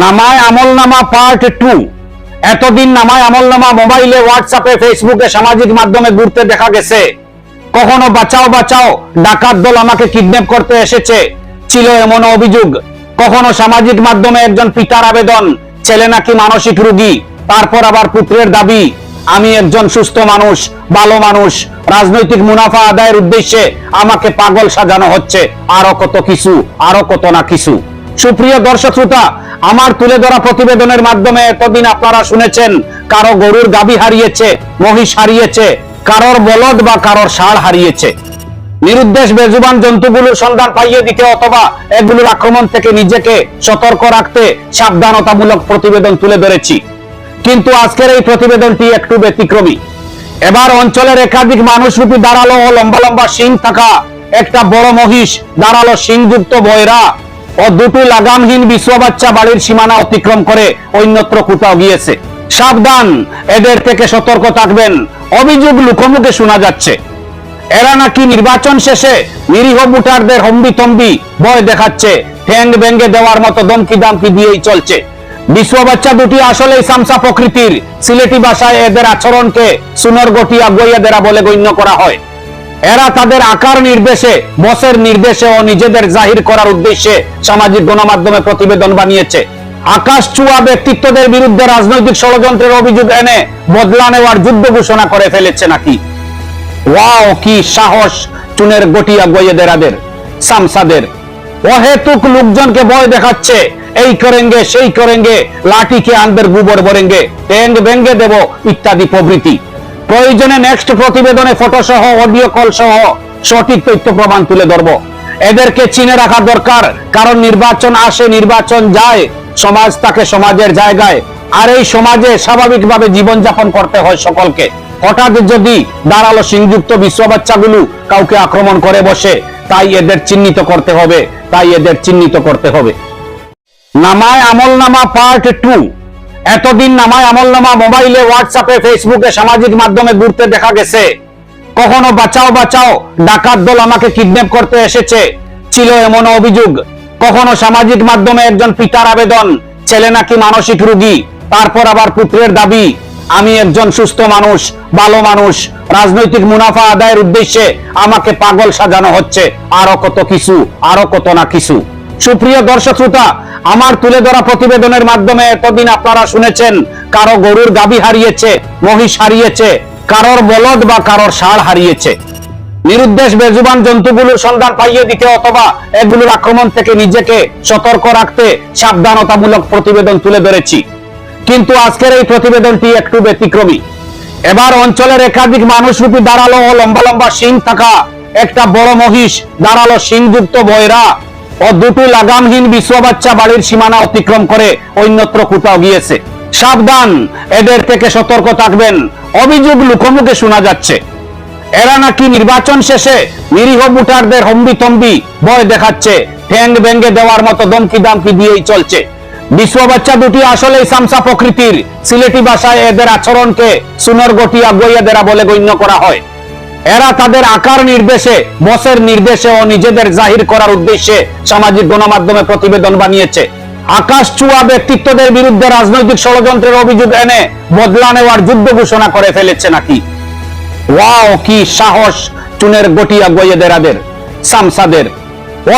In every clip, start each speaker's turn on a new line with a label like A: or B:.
A: নামায় আমলনামা part two এতদিন নামায় আমলনামা মোবাইলে হোয়াটসঅ্যাপে ফেসবুকে সামাজিক মাধ্যমে ঘুরতে দেখা গেছে। কখনো বাঁচাও বাঁচাও, ডাকাত দল আমাকে কিডন্যাপ করতে এসেছে। ছিল এমন অভিযোগ। কখনো সামাজিক মাধ্যমে একজন পিতার আবেদন, ছেলে নাকি মানসিক রোগী, তারপর আবার পুত্রের দাবি, আমি একজন সুস্থ মানুষ, ভালো মানুষ, রাজনৈতিক মুনাফা আদায়ের উদ্দেশ্যে আমাকে পাগল সাজানো হচ্ছে, আরও কত কিছু, আরও কত না কিছু। সুপ্রিয় দর্শক শ্রোতা, আমার তুলে ধরা প্রতিবেদনের মাধ্যমে এতদিন আপনারা শুনেছেন, কারও গরুর গাবি হারিয়েছে, মহিষ হারিয়েছে, কারোর বলদ বা কারোর ষাঁড় হারিয়েছে। নিরুদ্দেশ বেজুবান জন্তুগুলোর সন্ধান পাইয়ে দিতে অথবা এগুলোর আক্রমণ থেকে নিজেকে সতর্ক রাখতে সাবধানতামূলক প্রতিবেদন তুলে ধরেছি। কিন্তু আজকের এই প্রতিবেদনটি একটু ব্যতিক্রমী। এবার অঞ্চলের একাধিক মানুষরূপী দাঁড়াল ও লম্বা লম্বা শিং থাকা একটা বড় মহিষ দাঁড়াল শিংযুক্ত বয়রা ও দুটো লাগামহীন বিশ্ব বাচ্চা বাড়ির সীমানা অতিক্রম করে অন্যত্র কোথাও গিয়েছে। সাবধান, এদের থেকে সতর্ক থাকবেন, অভিযোগ লুকোমুখে শোনা যাচ্ছে। এরা নাকি নির্বাচন শেষে নিরীহ ভোটারদের হম্বি তম্বি ভয় দেখাচ্ছে, ঠ্যাং ব্যাঙ্গে দেওয়ার মতো দমকি দামকি দিয়েই চলছে। বিশ্ব বাচ্চা দুটি আসলে সামসা প্রকৃতির, সিলেটি ভাষায় এদের আচরণকে সুনর গটিয়া গইয়াদেরা বলে গণ্য করা হয়। এরা তাদের আকার নির্দেশে, বসের নির্দেশে ও নিজেদের জাহির করার উদ্দেশ্যে সামাজিক গণমাধ্যমে প্রতিবেদন বানিয়েছে। আকাশ চুয়া ব্যক্তিত্বদের বিরুদ্ধে রাজনৈতিক ষড়যন্ত্রের অভিযোগ এনে বদলা নেওয়ার যুদ্ধ ঘোষণা করে ফেলেছে নাকি? ওয়াও, কি সাহস! চুনের গটিয়া গইয়েদেরাদের সামসাদের। অহেতুক লোকজনকে ভয় দেখাচ্ছে। এই করেঙ্গে, সেই করেঙ্গে, লাঠিকে আনদের গুবর বরেঙ্গে। ট্যাং বেঙ্গে দেব ইত্যাদি প্রভৃতি। প্রয়োজনে নেক্সট প্রতিবেদনে ফটো সহ অডিও কল সহ সঠিক তথ্য প্রমাণ তুলে ধরব। এদেরকে চিনে রাখা দরকার, কারণ নির্বাচন আসে, নির্বাচন যায়, সমাজ তাকে সমাজের জায়গায়। আর এই সমাজে স্বাভাবিকভাবে জীবনযাপন করতে হয় সকলকে। হঠাৎ যদি দাঁড়াল সিংযুক্ত বিশ্ব বাচ্চাগুলো কাউকে আক্রমণ করে বসে, তাই এদের চিহ্নিত করতে হবে, তাই এদের চিহ্নিত করতে হবে। নামায় আমলনামা পার্ট টু এতদিন নামায় আমলনামা মোবাইলে, হোয়াটসঅ্যাপে, ফেসবুকে সামাজিক মাধ্যমে ঘুরতে দেখা গেছে। কখনো বাঁচাও বাঁচাও, ডাকাত দল আমাকে কিডন্যাপ করতে এসেছে। ছিল এমন অভিযোগ। কখনো সামাজিক মাধ্যমে একজন পিতার আবেদন, ছেলে নাকি মানসিক রোগী, তারপর আবার পুত্রের দাবি, আমি একজন সুস্থ মানুষ, ভালো মানুষ, রাজনৈতিক মুনাফা আদায়ের উদ্দেশ্যে আমাকে পাগল সাজানো হচ্ছে, আরও কত কিছু, আরও কত না কিছু। সুপ্রিয় দর্শক শ্রোতা, আমার তুলে ধরা প্রতিবেদনের মাধ্যমে এতদিন আপনারা শুনেছেন, কারও গরুর গাবি হারিয়েছে, মহিষ হারিয়েছে, কারোর বলদ বা কারোর ষাঁড় হারিয়েছে। নিরুদ্দেশ বেজুবান জন্তুগুলোর সন্ধান পাইয়ে দিতে অথবা এগুলোর আক্রমণ থেকে নিজেকে সতর্ক রাখতে সাবধানতামূলক প্রতিবেদন তুলে ধরেছি। কিন্তু আজকের এই প্রতিবেদনটি একটু ব্যতিক্রমী। এবার অঞ্চলের একাধিক মানুষরূপী দাঁড়াল ও লম্বা লম্বা শিং থাকা একটা বড় মহিষ দাঁড়াল শিংযুক্ত বয়রা ও দুটো লাগামহীন বিশ্ব বাচ্চা বাড়ির সীমানা অতিক্রম করে অন্যত্র কোথাও গিয়েছে। সাবধান, এদের থেকে সতর্ক থাকবেন। অভিযোগ লুকোমুখে শোনা যাচ্ছে। এরা নাকি নির্বাচন শেষে নিরীহ ভোটারদের হম্বি তম্বি ভয় দেখাচ্ছে, ঠ্যাং ব্যাঙ্গে দেওয়ার মতো দমকি দামকি দিয়েই চলছে। বিশ্ব বাচ্চা দুটি আসলে সামসা প্রকৃতির, সিলেটি ভাষায় এদের আচরণকে সুনর গটিয়া গইয়াদেরা বলে গণ্য করা হয়। এরা তাদের আকার নির্দেশে, বসের নির্দেশে ও নিজেদের জাহির করার উদ্দেশ্যে সামাজিক গণমাধ্যমে প্রতিবেদন বানিয়েছে। আকাশ চুয়া ব্যক্তিত্বদের বিরুদ্ধে রাজনৈতিক ষড়যন্ত্রের অভিযোগ এনে বদলা নেওয়ার যুদ্ধ ঘোষণা করে ফেলেছে নাকি? ওয়াও, কি সাহস, চুনের গটিয়া গইয়েদেরাদের সামসাদের।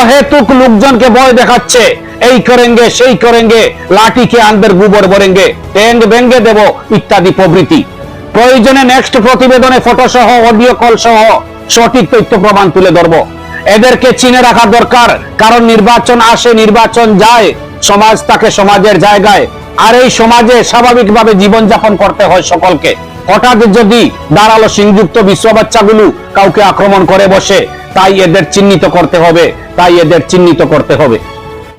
A: অহেতুক লোকজনকে ভয় দেখাচ্ছে, এই করেঙ্গে, সেই করেঙ্গে, লাঠিকে আনদের গুবর বরেঙ্গে ট্যাং বেঙ্গে দেব ইত্যাদি প্রভৃতি। প্রয়োজনে নেক্সট প্রতিবেদনে ফটো সহ অডিও কল সহ সঠিক তথ্য প্রমাণ তুলে ধরব। এদেরকে চিনে রাখা দরকার, কারণ নির্বাচন আসে, নির্বাচন যায়, সমাজ তাকে সমাজের জায়গায়। আর এই সমাজে স্বাভাবিকভাবে জীবনযাপন করতে হয় সকলকে। হঠাৎ যদি দাঁড়াল সিংযুক্ত বিশ্ব বাচ্চাগুলো, কাউকে আক্রমণ করে বসে, তাই এদের চিহ্নিত করতে হবে, তাই এদের চিহ্নিত করতে হবে।